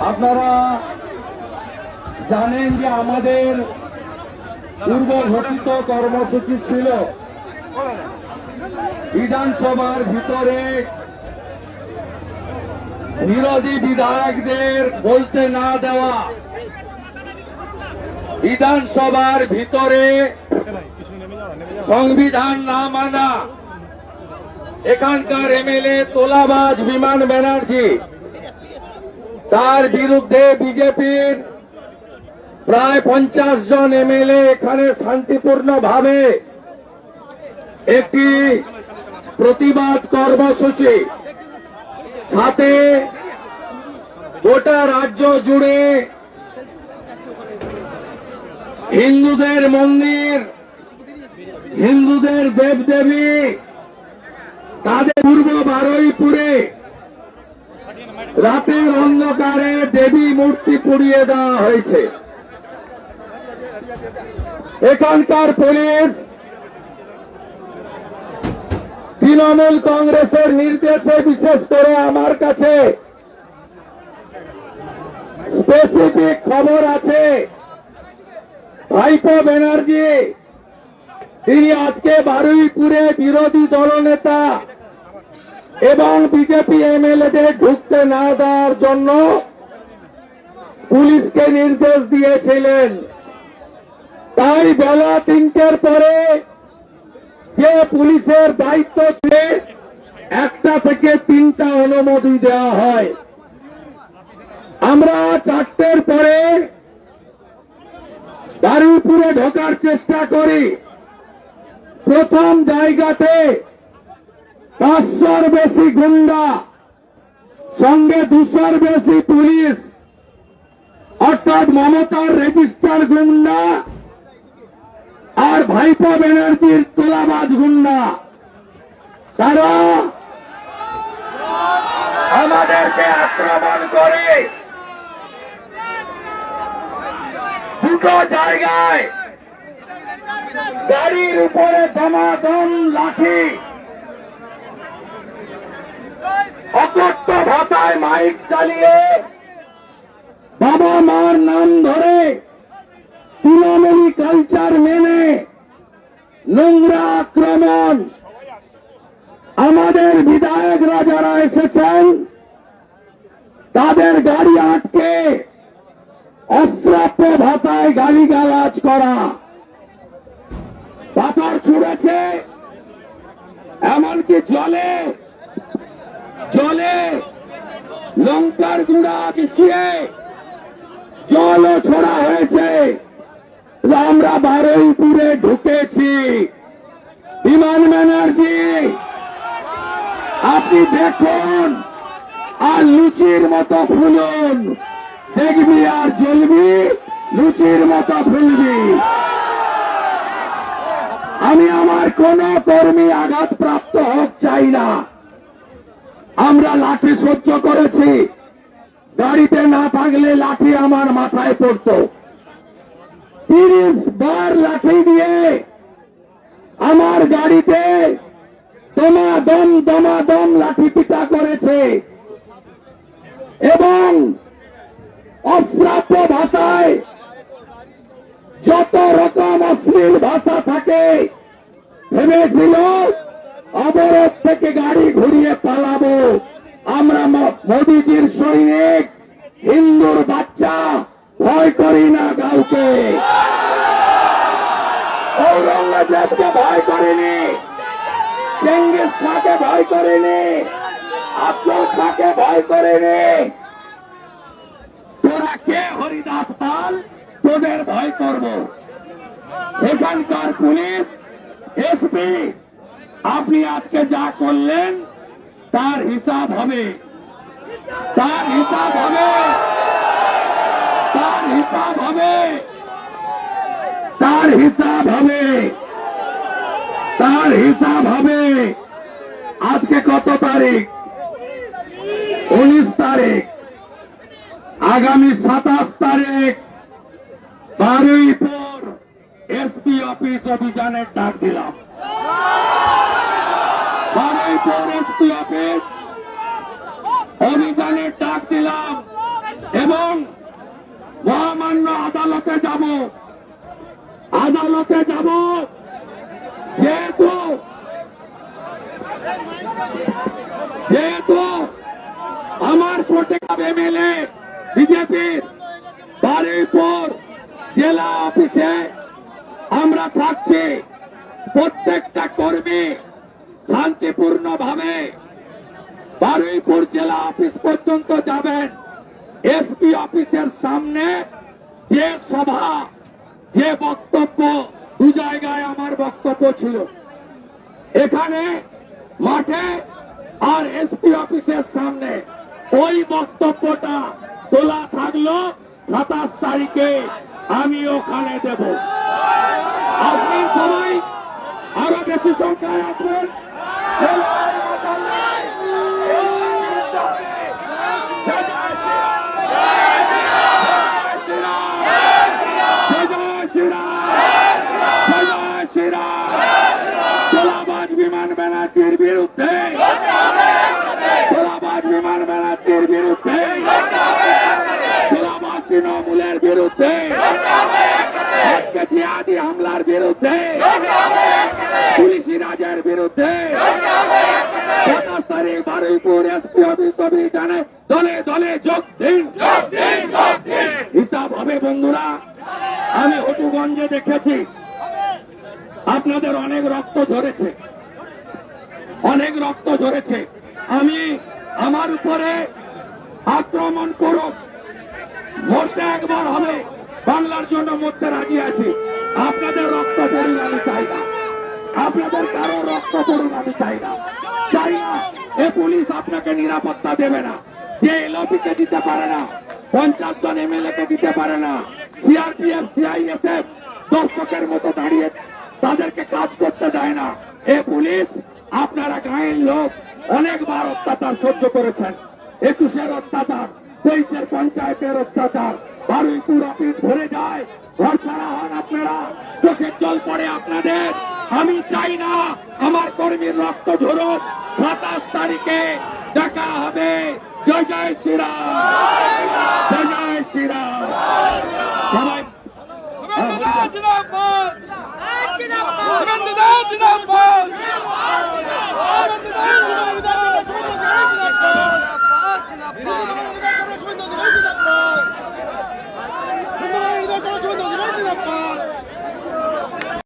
আপনারা জানেন যে আমাদের পূর্ব ঘোষিত কর্মসূচি ছিল বিধানসভার ভিতরে বিরোধী বিধায়কদের বলতে না দেওয়া, বিধানসভার ভিতরে সংবিধান না মানা, এখানকার এমএলএ তোলাবাজ বিমান ব্যানার্জি তার বিরুদ্ধে বিজেপির প্রায় পঞ্চাশ জন এমএলএ এখানে শান্তিপূর্ণভাবে একটি প্রতিবাদ কর্মসূচি। সাথে গোটা রাজ্য জুড়ে হিন্দুদের মন্দির, হিন্দুদের দেবদেবী, তাদের পূর্ব বারুইপুরে রাতের অন্ধকারে দেবী মূর্তি পুড়িয়ে দেওয়া হয়েছে। এখানকার পুলিশ তৃণমূল কংগ্রেসের নির্দেশে, বিশেষ করে আমার কাছে স্পেসিফিক খবর আছে। ভাইপো ব্যানার্জি, তিনি আজকে বারুইপুরে বিরোধী দলনেতা এবং বিজেপি এমএলএদের ঢুকতে না দেওয়ার জন্য পুলিশকে নির্দেশ দিয়েছিলেন। তাই বেলা তিনটের পরে যে পুলিশের দায়িত্ব ছিল, একটা থেকে তিনটা অনুমতি দেওয়া হয়। আমরা চারটের পরে বারুইপুরে ঢোকার চেষ্টা করি। প্রথম জায়গাতে পাঁচশোর বেশি গুন্ডা, সঙ্গে দুশোর বেশি পুলিশ। অর্থাৎ মমতার রেজিস্টার গুন্ডা আর ভাইপো ব্যানার্জির তোলাবাজ গুন্ডা। তারা আমাদেরকে আক্রমণ করে দুটো জায়গায় গাড়ির উপরে দমাদম লাঠি ভাষায় মাইক চালিয়ে বাবা মার নাম ধরে তৃণমূলী কালচার মেনে নোংরা আক্রমণ। আমাদের বিধায়করা যারা এসেছেন। তাদের গাড়ি আটকে অস্ত্রাপ্য ভাষায় গালিগালাজ করা। পাথর ছুড়েছে, এমনকি জলে জলে লঙ্কার গুঁড়া মিশিয়ে জলও ছোড়া হয়েছে। আমরা বারুইপুরে ঢুকেছি। বিমান ব্যানার্জি, আপনি দেখুন আর লুচির মতো ফুলুন দেখবি আর জ্বলবি, লুচির মতো ফুলবি আমি আমার কোন কর্মী আঘাত প্রাপ্ত হোক চাই না। আমরা লাঠি সহ্য করেছি। গাড়িতে না থাকলে লাঠি আমার মাথায় পড়তো। তিরিশ বার লাঠি দিয়ে আমার গাড়িতে দমাদম দমাদম লাঠি পিটা করেছে। এবং অশ্রাব্য ভাষায় যত রকম অশ্লীল ভাষা থাকে, ভেবেছিল অবরোধ থেকে গাড়ি ঘুরিয়ে পালাবো। আমরা মোদিজির সৈনিক। হিন্দুর বাচ্চা, ভয় করি না কাউকে। ঔরঙ্গজেবকে ভয় করিনি। চেঙ্গিস খাকে ভয় করিনি। আফজল খাকে ভয় করিনি। তোরা কে হরিদাস পাল? তোদের ভয় করব। এখানকার পুলিশ, এসপি আপনি আজকে যা করলেন, তার হিসাব হবে। তার হিসাব হবে। তার হিসাব হবে। তার হিসাব হবে। তার হিসাব হবে। আজকে কত তারিখ? উনিশ তারিখ। আগামী সাতাশ তারিখ, বারোই বারুইপুর এসপি অফিস অভিযানের ডাক দিলাম। অফিস অভিযানের ডাক দিলাম এবং মহামান্য আদালতে যাব। আদালতে যাব। যেহেতু যেহেতু আমার প্রোটেক্ট এমএলএ, বিজেপির বারুইপুর জেলা অফিসে আমরা থাকছি। প্রত্যেকটা কর্মী শান্তিপূর্ণ ভাবে বারুইপুর জেলা অফিস পর্যন্ত যাবেন। এসপি অফিসের সামনে যে সভা, যে বক্তব্য, দু জায়গায় আমার বক্তব্য ছিল। এখানে মাঠে আর এসপি অফিসের সামনে ওই বক্তব্যটা তোলা থাকল, সাতাশ তারিখে আমি ওখানে দেব। আসবেন সবাই আরও বেশি সংখ্যায় আসবেন। বিমান ব্যানার্জির বিরুদ্ধে তোলাবাজ বিমান ব্যানার্জির বিরুদ্ধে তোলাবাজ তৃণমূলের বিরুদ্ধে আজকে জিহাদি হামলার বিরুদ্ধে পুলিশি রাজের বিরুদ্ধে সাতাশ তারিখ বারুইপুর এসপি অফিস অভিযানে দলে দলে যোগ দিন। হিসাব হবে বন্ধুরা, আমি হটুগঞ্জে দেখেছি। আপনাদের অনেক রক্ত ঝরেছে। অনেক রক্ত ঝরেছে। আমি আমার উপরে আক্রমণ করুক। মরতে একবার হবে। বাংলার জন্য মরতে রাজি আছি। আপনাদের কারও রক্ত পড়ুন আমি চাই না। চাই না, এ পুলিশ আপনাকে নিরাপত্তা দেবে না। যে এলপিকে দিতে পারে না, পঞ্চাশ জন এমএলএ কে দিতে পারে না, সিআরপিএফ, সিআইএসএফ দর্শকের মতো দাঁড়িয়ে তাদেরকে কাজ করতে দেয় না। এ পুলিশ, আপনারা গাঁয়ের লোক, অনেকবার অত্যাচার সহ্য করেছেন। একুশের অত্যাচার, তেইশের পঞ্চায়েতের অত্যাচার, বারুইপুর অফিস ভরে যায়, ঘর ছাড়া হন আপনারা, চোখের জল পড়ে আপনাদের। আমি চাই না আমার কর্মীর রক্ত ঝরুক। সাতাশ তারিখে দেখা হবে। জয় জয় শ্রীরাম। জয় জয় শ্রীরাম।